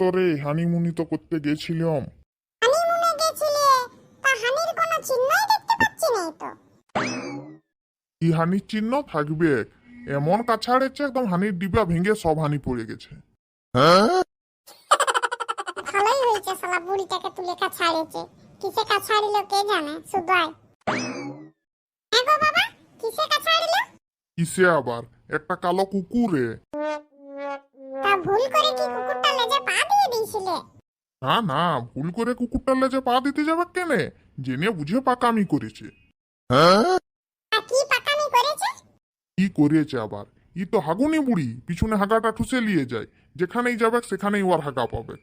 তো রে হানিমুনি তো করতে গেছিলাম। হানিমুনে গেছিলে? তা হানির কোনো চিহ্নই দেখতে পাচ্ছি না তো। কি হানির চিহ্ন থাকবে? এমন কাছাড়েছে একদম হানির ডিবা ভেঙে সব হানি পড়ে গেছে। ভালোই হয়েছে শালা বুড়িটাকে তুলে ছাড়িয়েছে কিসে ছাড়িল কে জানে? হ্যাঁ গো বাবা কিসে ছাড়িল কিসে আবার? একটা কালো কুকুরে। ভুল করে কি কুকুরটা লেজে পা দিয়ে দিয়েছিলে? না না ভুল করে কুকুরটার লেজে পা দিতে যাবে কেনে? জেনে বুঝে পাকামি করেছে। তা কি পাকামি করেছে? কি করেছে আবার? ই তো হাগুনি বুড়ি পিছনে হাগাটা ঠুসে নিয়ে যায়। যেখানেই যাবে সেখানেই ওর হাগা পাবে।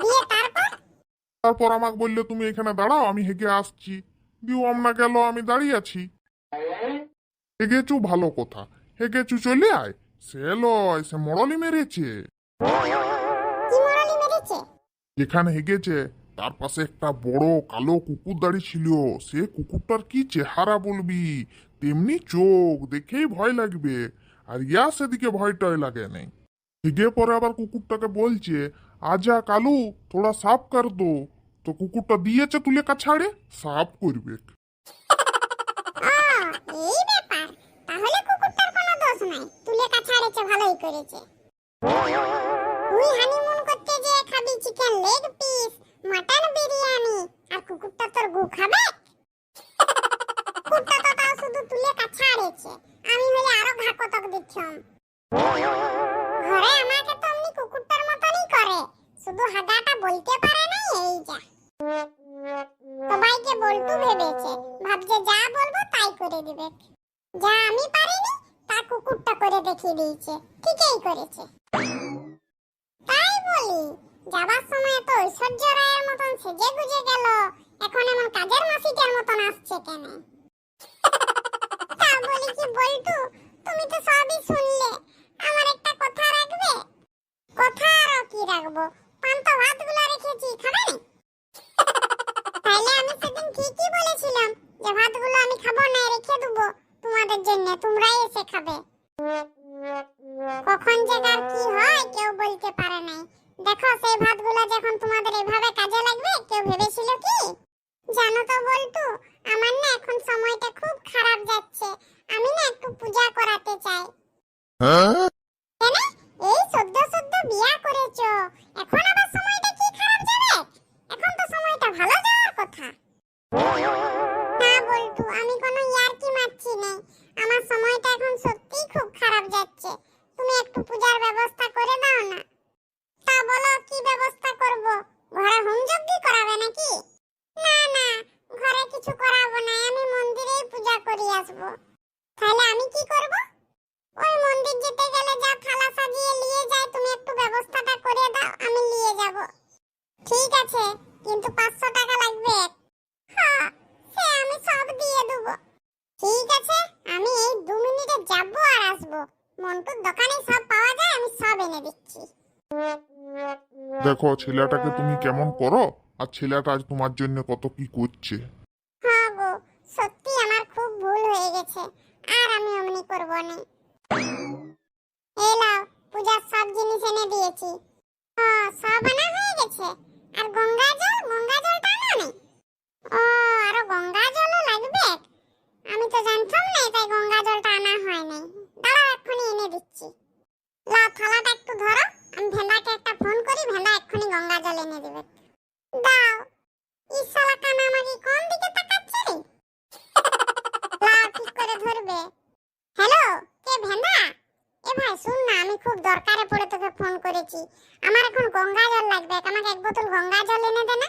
দিয়ে তারপর? তারপর আমাকে বললে তুমি এখানে দাঁড়াও আমি হেগে আসছি। দিও আমনা গেল আমি দাঁড়িয়ে আছি। হেগেছু ভালো কথা। হেগেছু চলে আয়। সে লয় সে মরলি মেরেছে। কি মরালি মেরেছে? যেখানে হেগেছে তার পাশে একটা বড় কালো কুকুর দাঁড়িয়ে ছিল। সে কুকুরটার কি চেহারা বলবি? তেমনি চোখ দেখেই ভয় লাগবে। আর ইয়া সেদিকে ভয় টয় লাগে নেই। হেগে পরে আবার কুকুরটাকে বলছে আজা কালু থোড়া সাফ কর দো তো কুকুরটা দিয়েছে তুলে কাছাড়ে সাফ করবে আহ, এই ব্যাপার তাহলে কুকুরটার কোনো দোষ নাই তুলে কাছাড়েছে ভালোই করেছে। তুই হানিমুন করতে যে খাবি chicken leg piece mutton biryani, আর কুকুরটা তোর গু খাবে? কুকুরটা তো তাও শুধু তুলে কাছাড়েছে আমি হলে আরও ঘা কতক দিচ্ছম ঘরে আমাকে তো অমনি কুকুরটার মতনই করে। শুধু হাগাটা বলতে পারে না এই যা। সবাইকে বল্টু ভেবেছে। ভাবছে যা বলব তাই করে দিবে। যা আমি পারিনি কুকুরটা করে দেখিয়ে দিয়েছে। ঠিকই করেছে। তাই বলি, যাবার সময় তো ঐশ্বর্য রায়ের মতন সেজে গুজে গেল, এখন এমন কাজের মাসিটার মতন আসছে কেন? তা বলি কি বল্টু, তুমি তো সবই শুনলে। আমার একটা কথা রাখবে? কথা আর কি রাখব? পান্তা ভাতগুলো রেখেছি খাবে তাহলে আমি সেদিন ঠিকই বলেছিলাম যে ভাতগুলো আমি খাব না, রেখে দেবো। তোমাদের জন্য, তোমরাই এসে খাবে। কখন যে কার কি হয়, কেউ বলতে পারে নাই। দেখো, সেই ভাতগুলো যখন তোমাদের তুমি একটু পূজার ব্যবস্থা করে দাও না। তা বলো, কি ব্যবস্থা করব? ঘরে হোম যজ্ঞ করাবে নাকি? না না, ঘরে কিছু করাবো না, আমি মন্দিরেই পূজা করি আসব তাহলে আমি কি করব ওই মন্দির যেতে গেলে যা থালা সাজিয়ে নিয়ে যায় তুমি একটু ব্যবস্থাটা করে দাও আমি নিয়ে যাব ঠিক আছে কিন্তু পাঁচশো টাকা লাগবে হ্যাঁ সে আমি সব দিয়ে দেবো ঠিক আছে আমি এই দু মিনিটে যাব আর আসব মন্টুর দোকানে সব পাওয়া যায় আমি সব এনে দিচ্ছি। দেখো ছেলেটাকে তুমি কেমন করো? আর ছেলেটা আজ তোমার জন্য কত কি করছে। হ্যাঁ গো সত্যি আমার খুব ভুল হয়ে গেছে আর আমি অমনি করব না। এই লাও পূজার সব জিনিস এনে দিয়েছি। ও সব আনা হয়ে গেছে আর গঙ্গা জল গঙ্গা জলটা আনা নেই ও আরও গঙ্গা জলও লাগবে আমি তো জানতাম না তাই গঙ্গা জলটা আনা হয় নাই দাঁড়াও এক্ষুনি এনে দিচ্ছি লাও থালাটা একটু ধরো আমি ভেন্দাকে একটা ফোন করি ভেন্দা এক্ষুনি গঙ্গা জল এনে দেবে। দাও। ইসালা আমাকে কোন দিকে তাকাচ্ছে রে? লা ঠিক করে ধরবে। হ্যালো, কে ভেন্দা? এ ভাই, শুন না, আমি খুব দরকারে পড়ে তোকে ফোন করেছি। আমার এখন গঙ্গা জল লাগবে আমাকে এক বোতল গঙ্গা জল এনে দে না।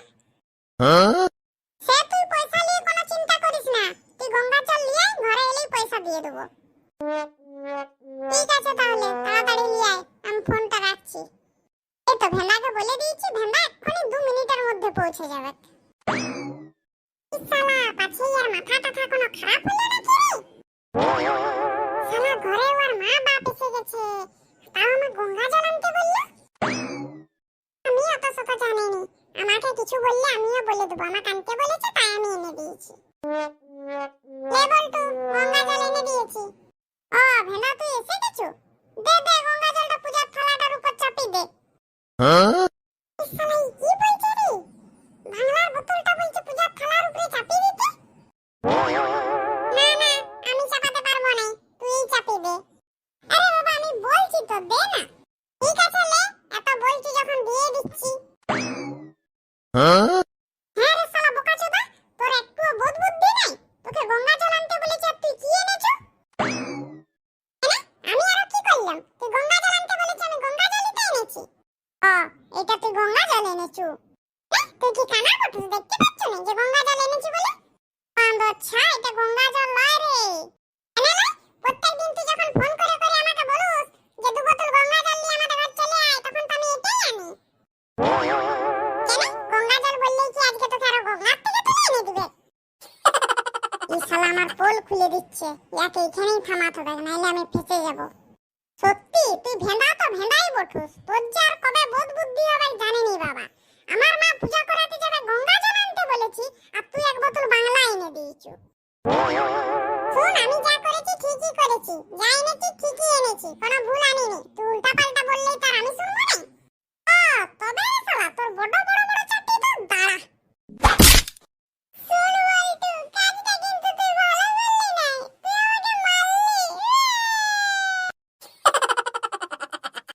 সে তুই পয়সা নিয়ে কোনো চিন্তা করিস না। তুই গঙ্গা জল নিয়ে ঘরে এলেই পয়সা দিয়ে দেবো। ঠিক আছে তাহলে, তাড়াতাড়ি নিয়ে আয়, আমি ফোনটা রাখছি। এই তো ভেন্দাকে বলে দিয়েছি ভেন্দা এক্ষুনি দু মিনিটের মধ্যে পৌঁছে যাবে। শালা, পাছে আর মাথা টাথা কোনো খারাপ হলো নাকি রে? শালা, ঘরে ওর মা দে দে, গঙ্গা পূজার থালাটার উপর চাপি দে। না না আমি চাপাতে পারব না তুই চাপিয়ে দে আরে বাবা আমি বলছি তো দে না তুই কি কানা করছিস দেখতে পাচ্ছ না যে গঙ্গা জল এনেছি বলে? আচ্ছা এটা গঙ্গা জল নয় রে দিচ্ছে। সত্যি, তুই ভেঁদা তো ভেঁদাই বটুস। তোর যে আর কবে বোধ বুদ্ধি হবে জানিনি বাবা। আমার মা পূজা করাতে যাবে গঙ্গা জল আনতে বলেছি, আর তুই এক বোতল বাংলা এনে দিয়েছ। শোন, আমি যা করেছি ঠিকই করেছি, যা এনেছি ঠিকই এনেছি, কোনো ভুল আনিনি। তুই উল্টা পাল্টা বললেই তার আমি শুনব না। ও, তবে শালা, তোর বড়